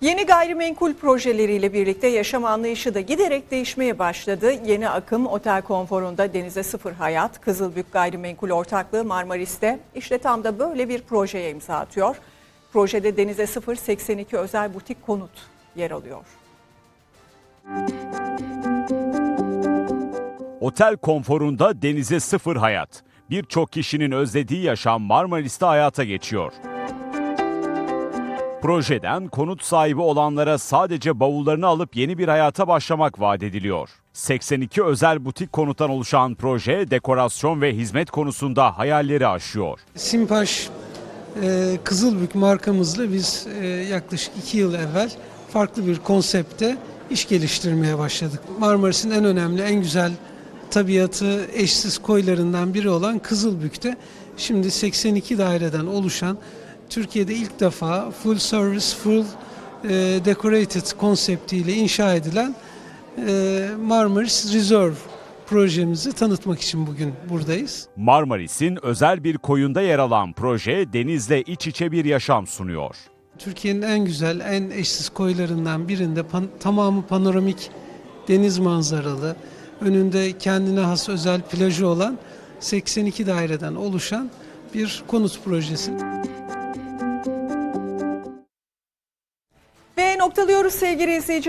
Yeni gayrimenkul projeleriyle birlikte yaşam anlayışı da giderek değişmeye başladı. Yeni akım otel konforunda denize sıfır hayat, Kızılbük Gayrimenkul Ortaklığı Marmaris'te işte tam da böyle bir projeye imza atıyor. Projede denize sıfır 82 özel butik konut yer alıyor. Otel konforunda denize sıfır hayat. Birçok kişinin özlediği yaşam Marmaris'te hayata geçiyor. Projeden konut sahibi olanlara sadece bavullarını alıp yeni bir hayata başlamak vaat ediliyor. 82 özel butik konuttan oluşan proje dekorasyon ve hizmet konusunda hayalleri aşıyor. Simpaş e, Kızılbük markamızla biz e, yaklaşık iki yıl evvel farklı bir konsepte iş geliştirmeye başladık. Marmaris'in en önemli, en güzel tabiatı eşsiz koylarından biri olan Kızılbük'te şimdi 82 daireden oluşan Türkiye'de ilk defa full service, full e, decorated konseptiyle inşa edilen e, Marmaris Reserve projemizi tanıtmak için bugün buradayız. Marmaris'in özel bir koyunda yer alan proje denizle iç içe bir yaşam sunuyor. Türkiye'nin en güzel, en eşsiz koylarından birinde pan- tamamı panoramik deniz manzaralı, önünde kendine has özel plajı olan 82 daireden oluşan bir konut projesi. Noktalıyoruz sevgili izleyiciler.